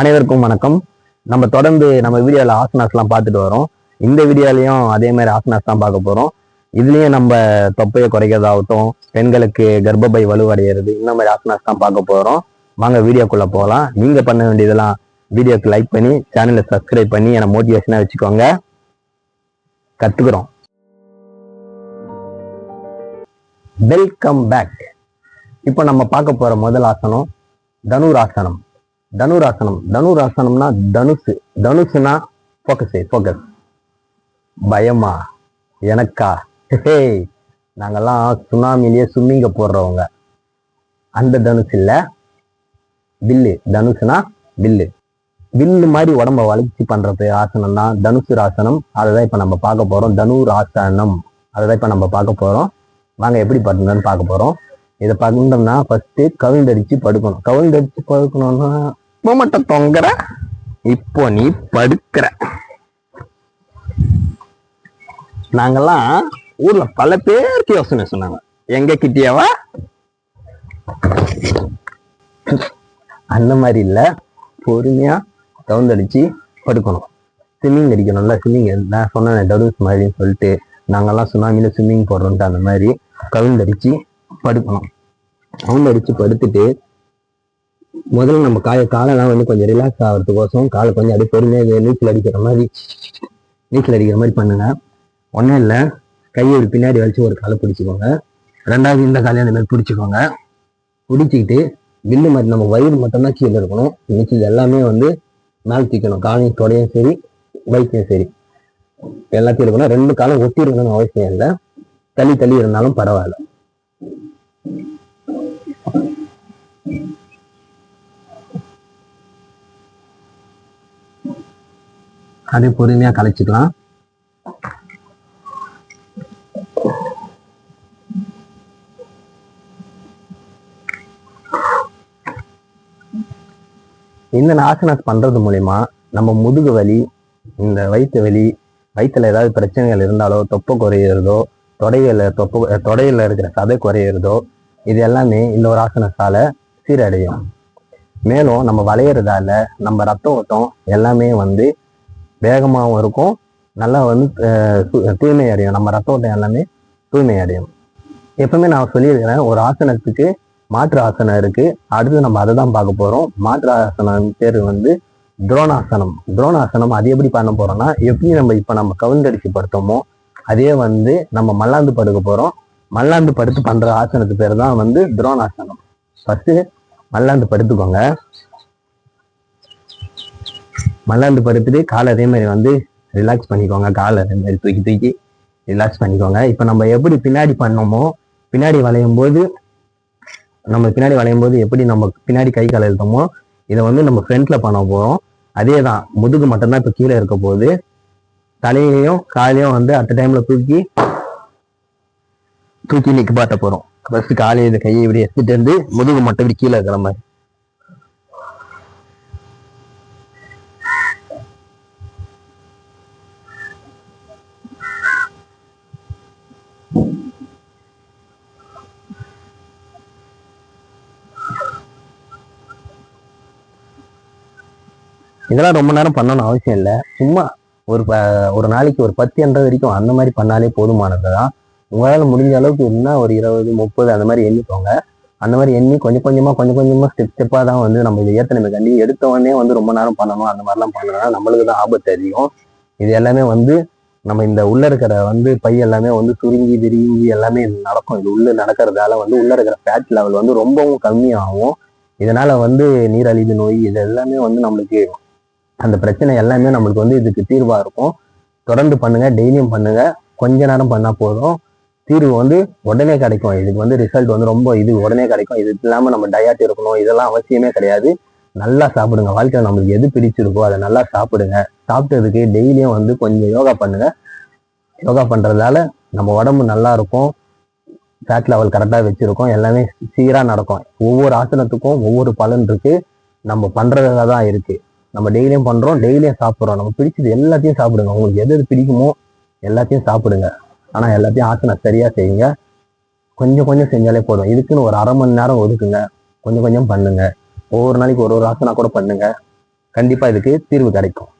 அனைவருக்கும் வணக்கம். நம்ம தொடர்ந்து நம்ம வீடியோவில் ஆசனாஸ்லாம் பார்த்துட்டு வரோம். இந்த வீடியோலையும் அதே மாதிரி ஆசனாஸ் தான் பார்க்க போகிறோம் இதுலேயும் நம்ம தொப்பையை குறைக்கிறதாகட்டும் பெண்களுக்கு கர்ப்பப்பை வலுவடைகிறது இந்த மாதிரி ஆசனாஸ் தான் பார்க்க போகிறோம் வாங்க வீடியோக்குள்ளே போகலாம். நீங்கள் பண்ண வேண்டியதெல்லாம் வீடியோக்கு லைக் பண்ணி சேனலை சப்ஸ்கிரைப் பண்ணி என்னை மோட்டிவேஷனாக வச்சுக்கோங்க. கற்றுக்குறோம் வெல்கம் பேக் இப்போ நம்ம பார்க்க போகிற முதல் ஆசனம் தனுராசனம். தனுராசனம். தனுராசனம்னா தனுசு. தனுசுனா ஃபோக்கஸ் ஃபோக்கஸ் பயமா? எனக்கா? ஹே நாங்கெல்லாம் சுனாமிலேயே சும்மிங்க போடுறவங்க. அந்த தனுசு இல்லை. வில்லு. தனுசுனா வில்லு. வில்லு மாதிரி உடம்ப வளர்ச்சி பண்றது ஆசனம் தான் தனுசு ஆசனம் அதை தான் இப்போ நம்ம பார்க்க போகிறோம் தனுர் ஆசனம் அதை தான் இப்போ நம்ம பார்க்க போகிறோம் வாங்க எப்படி பண்ணுறதுன்னு பார்க்க போகிறோம் இதை பண்ணோம்னா ஃபஸ்ட்டு கவிழ்ந்தடிச்சு படுக்கணும். கவிழ்ந்தடிச்சு படுக்கணும்னா மட்டும் தொங்குற இப்போ நீ படுக்கிற. நாங்கெல்லாம் ஊர்ல பல பேருக்கு யோசனை சொன்னாங்க. எங்க கிட்டியாவா? அந்த மாதிரி இல்ல. பொறுமையா தவுந்தடிச்சு படுக்கணும். ஸ்விம்மிங் அடிக்கணும்ல ஸ்விம்மிங் நான் சொன்னேன் டவுன்ஸ் மாதிரின்னு சொல்லிட்டு. நாங்கெல்லாம் சுனாமியில ஸ்விம்மிங் போடுறோம்ட்டு அந்த மாதிரி கவுந்தடிச்சு படுக்கணும். கவுந்தடிச்சு படுத்துட்டு முதல்ல நம்ம காய காலெல்லாம் வந்து கொஞ்சம் ரிலாக்ஸ் ஆகிறதுக்கோசம் காலை கொஞ்சம் அப்படியே பொறுமையாக நீச்சல் அடிக்கிற மாதிரி நீச்சல் அடிக்கிற மாதிரி பண்ணுங்க. ஒன்றும் இல்லை கையை ஒரு பின்னாடி வலிச்சு ஒரு காலை பிடிச்சிக்கோங்க. ரெண்டாவது இந்த காலையும் அந்த மாதிரி பிடிச்சிக்கோங்க. பிடிச்சிக்கிட்டு வில்லு மாதிரி நம்ம வயிறு மட்டும்தான் கீழே இருக்கணும். நீச்சல் எல்லாமே வந்து மேலே தூக்கணும். காலையும் தொடையும் சரி பைக்கையும் சரி. எல்லாத்தையும் இருக்கணும் ரெண்டு காலம் ஒட்டி இருக்கணும்னு அவசியம் இல்லை. தள்ளி தள்ளி இருந்தாலும் பரவாயில்ல. அப்படியே பொறுமையா கலைச்சிக்கலாம். இந்த ஆசனாஸ் பண்றது மூலயமா நம்ம முதுகு வலி இந்த வயிற்று வலி வயிற்றுல ஏதாவது பிரச்சனைகள் இருந்தாலோ தொப்பை குறையிறதோ தொடையில தொப்பை தொடையில இருக்கிற சதை குறையிறதோ இது எல்லாமே இந்த ஒரு ஆசனத்தால சீரடையும். மேலும் நம்ம வளையிறதால நம்ம ரத்த ஓட்டம் எல்லாமே வந்து வேகமாகவும் இருக்கும். நல்லா வந்து தூய்மை அடையும். நம்ம ரத்த ஓட்டம் எல்லாமே தூய்மை அடையும். எப்பவுமே நான் சொல்லியிருக்கிறேன் ஒரு ஆசனத்துக்கு மாற்று ஆசனம் இருக்கு. அடுத்து நம்ம அதை தான் பார்க்க போறோம். மாற்று ஆசனம் பேர் வந்து துரோணாசனம். துரோணாசனம் அது எப்படி பண்ண போறோம்னா எப்படி நம்ம இப்ப நம்ம கவுந்தடிச்சு படுத்தோமோ அதே வந்து நம்ம மல்லாந்து படுக்க போறோம். மல்லாந்து படுத்து பண்ற ஆசனத்து பேர் தான் வந்து துரோணாசனம். ஃபர்ஸ்ட் மல்லாந்து படுத்துக்கோங்க. மல்லாந்து படுத்துட்டு காலை அதே மாதிரி வந்து ரிலாக்ஸ் பண்ணிக்கோங்க. காலை அதே மாதிரி தூக்கி தூக்கி ரிலாக்ஸ் பண்ணிக்கோங்க. இப்போ நம்ம எப்படி பின்னாடி பண்ணோமோ பின்னாடி வளையும் போது நம்ம பின்னாடி வளையும் போது எப்படி நம்ம பின்னாடி கை கால் எழுத்தோமோ இதை வந்து நம்ம ஃப்ரண்ட்ல பண்ண போறோம். அதே தான் முதுகு மட்டும்தான் இப்போ கீழே இருக்க போகுது. தலையையும் காலையும் வந்து அட் டைம்ல தூக்கி தூக்கி நிற்க பாட்ட போறோம். ஃபர்ஸ்ட் காலையில் கையை இப்படி எடுத்துட்டு வந்து முதுகு மட்டும் இப்படி கீழே இருக்கிற மாதிரி. இதெல்லாம் ரொம்ப நேரம் பண்ணணும் அவசியம் இல்லை. சும்மா ஒரு ப- ஒரு நாளைக்கு ஒரு பத்து எண்ற வரைக்கும் அந்த மாதிரி பண்ணாலே போதுமானது தான். உங்களால் முடிஞ்ச அளவுக்கு என்ன ஒரு இருபது முப்பது அந்த மாதிரி எண்ணிக்கோங்க. அந்த மாதிரி எண்ணி கொஞ்சம் கொஞ்சமாக கொஞ்சம் கொஞ்சமாக ஸ்டெப் ஸ்டெப்பாக தான் வந்து நம்ம இதை ஏற்ற கண்டி எடுத்த உடனே வந்து ரொம்ப நேரம் பண்ணணும். அந்த மாதிரிலாம் பண்ணணும்னா நம்மளுக்கு தான் ஆபத்து அதிகம். இது எல்லாமே வந்து நம்ம இந்த உள்ள இருக்கிற வந்து பை எல்லாமே வந்து சுருங்கி விரிங்கி எல்லாமே நடக்கும். இது உள்ள நடக்கிறதால வந்து உள்ள இருக்கிற ஃபேட் லெவல் வந்து ரொம்பவும் கம்மியாகும். இதனால வந்து நீரழிவு நோய் இது எல்லாமே வந்து நம்மளுக்கு அந்த பிரச்சனை எல்லாமே நம்மளுக்கு வந்து இதுக்கு தீர்வாக இருக்கும். தொடர்ந்து பண்ணுங்க டெய்லியும் பண்ணுங்க. கொஞ்ச நேரம் பண்ணால் போதும். தீர்வு வந்து உடனே கிடைக்கும். இதுக்கு வந்து ரிசல்ட் வந்து ரொம்ப இது உடனே கிடைக்கும். இது இல்லாமல் நம்ம டயட் இருக்கணும். இதெல்லாம் அவசியமே கிடையாது. நல்லா சாப்பிடுங்க. வாழ்க்கையில் நம்மளுக்கு எது பிடிச்சிருக்கோ அதை நல்லா சாப்பிடுங்க. சாப்பிட்டதுக்கு டெய்லியும் வந்து கொஞ்சம் யோகா பண்ணுங்க. யோகா பண்ணுறதால நம்ம உடம்பு நல்லா இருக்கும். ஃபேட் லெவல் கரெக்டாக வச்சிருக்கோம். எல்லாமே சீராக நடக்கும். ஒவ்வொரு ஆசனத்துக்கும் ஒவ்வொரு பலன் இருக்குது நம்ம பண்ணுறதுல தான் இருக்குது நம்ம டெய்லியும் பண்றோம் டெய்லியும் சாப்பிட்றோம். நம்ம பிடிச்சது எல்லாத்தையும் சாப்பிடுங்க. உங்களுக்கு எது எது பிடிக்குமோ எல்லாத்தையும் சாப்பிடுங்க. ஆனா எல்லாத்தையும் ஆசனம் சரியா செய்யுங்க. கொஞ்சம் கொஞ்சம் செஞ்சாலே போதும். இதுக்குன்னு ஒரு அரை மணி நேரம் ஒதுக்குங்க. கொஞ்சம் கொஞ்சம் பண்ணுங்க. ஒவ்வொரு நாளைக்கு ஒரு ஒரு ஆசனா கூட பண்ணுங்க. கண்டிப்பா இதுக்கு தீர்வு கிடைக்கும்.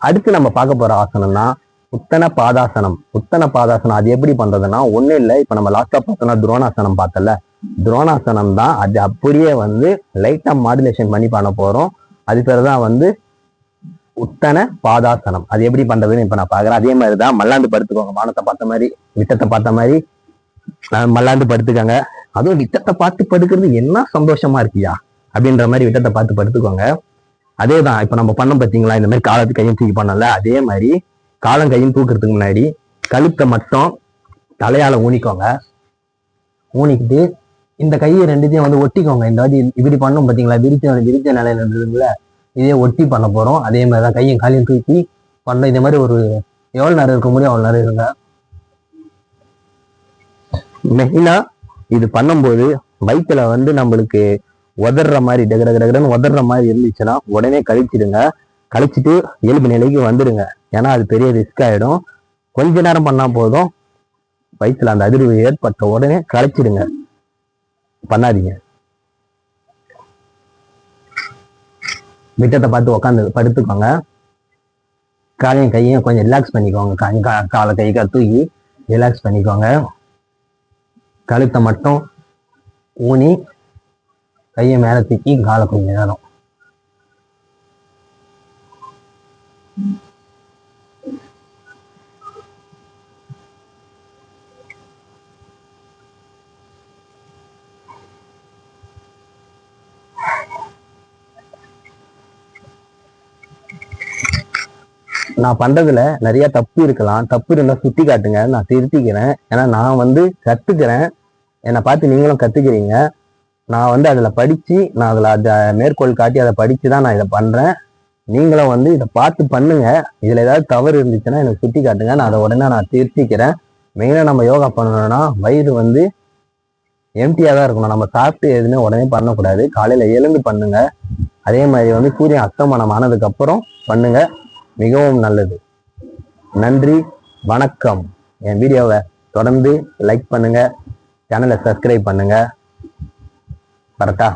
அடுத்து நம்ம பார்க்க போற ஆசனம்னா உத்தன பாதாசனம். உத்தன பாதாசனம் அது எப்படி பண்றதுன்னா ஒண்ணும் இல்லை. இப்ப நம்ம லாஸ்டா பார்த்தோம்னா துரோணாசனம் பார்த்தல துரோணாசனம் தான் அது அப்படியே வந்து லைட்டா மாடுலேஷன் பண்ணி பண்ண போறோம். அது பேர் தான் வந்து உத்தன பாதாசனம். அது எப்படி பண்றதுன்னு இப்ப நான் பாக்குறேன் அதே மாதிரி தான் மல்லாந்து படுத்துக்கோங்க. வானத்தை பார்த்த மாதிரி விட்டத்தை பார்த்த மாதிரி மல்லாந்து படுத்துக்கோங்க. அதுவும் விட்டத்தை பார்த்து படுக்கிறது என்ன சந்தோஷமா இருக்கியா? அப்படின்ற மாதிரி விட்டத்தை பார்த்து படுத்துக்கோங்க. அதே தான் இப்ப நம்ம பண்ணோம் பார்த்தீங்களா இந்த மாதிரி காலத்து கையும் தூக்கி பண்ணல அதே மாதிரி காலம் கையும் தூக்குறதுக்கு முன்னாடி கழுத்தை மட்டும் தலையால ஊனிக்கோங்க. ஊனிக்கிட்டு இந்த கையை ரெண்டுத்தையும் வந்து ஒட்டிக்கோங்க. இந்த வாட்டி இப்படி பண்ணோம் பார்த்தீங்களா விரிச்ச விரிச்ச நிலையில இருந்ததுல இதே ஒட்டி பண்ண போகிறோம் அதே மாதிரி தான் கையும் காலையும் தூக்கி பண்ணோம் இந்த மாதிரி ஒரு எவ்வளோ நேரம் இருக்க முடியும்? அவ்வளோ நேரம் இருங்க. மெயினாக இது பண்ணும்போது வயிற்றுல வந்து நம்மளுக்கு உதற மாதிரி டகர டகரன்னு உதற மாதிரி இருந்துச்சுன்னா உடனே கழிச்சிடுங்க. கழிச்சிட்டு இயல்பு நிலைக்கு வந்துடுங்க. ஏன்னா அது பெரிய ரிஸ்க் ஆகிடும் கொஞ்ச நேரம் பண்ணால் போதும். வயிற்றுல அந்த அதிர்வு ஏற்பட்ட உடனே கழிச்சிடுங்க. பண்ணாதீங்க. விட்டத்தை பார்த்து உக்காந்து படுத்துக்கோங்க. காலையும் கையும் கொஞ்சம் ரிலாக்ஸ் பண்ணிக்கோங்க. காலை கை தூக்கி ரிலாக்ஸ் பண்ணிக்கோங்க. கழுத்தை மட்டும் ஊனி கையை மேலே தூக்கி காலை கொஞ்சம் நேரம் நான் பண்றதுல நிறைய தப்பு இருக்கலாம். தப்பு இருந்தா சுட்டி காட்டுங்க. நான் திருத்திக்கிறேன். ஏன்னா நான் வந்து கத்துக்கிறேன். என்னை பார்த்து நீங்களும் கத்துக்கிறீங்க. நான் வந்து அதில் படிச்சு நான் அதில் அதை மேற்கோள் காட்டி அதை படித்து தான் நான் இதை பண்றேன். நீங்களும் வந்து இதை பார்த்து பண்ணுங்க. இதுல ஏதாவது தவறு இருந்துச்சுன்னா எனக்கு சுட்டி காட்டுங்க. நான் அதை உடனே நான் திருத்திக்கிறேன். மெயினாக நம்ம யோகா பண்ணணும்னா வயிறு வந்து எம்டியாக தான் இருக்கணும். நம்ம சாப்பிட்டு எதுவுமே உடனே பண்ணக்கூடாது. காலையில எழுந்து பண்ணுங்க. அதே மாதிரி வந்து சூரியன் அஸ்தமனம் ஆனதுக்கு அப்புறம் பண்ணுங்க. மிகவும் நல்லது. நன்றி வணக்கம். என் வீடியோவை தொடர்ந்து லைக் பண்ணுங்க சேனலை சப்ஸ்கிரைப் பண்ணுங்க. கரெக்டா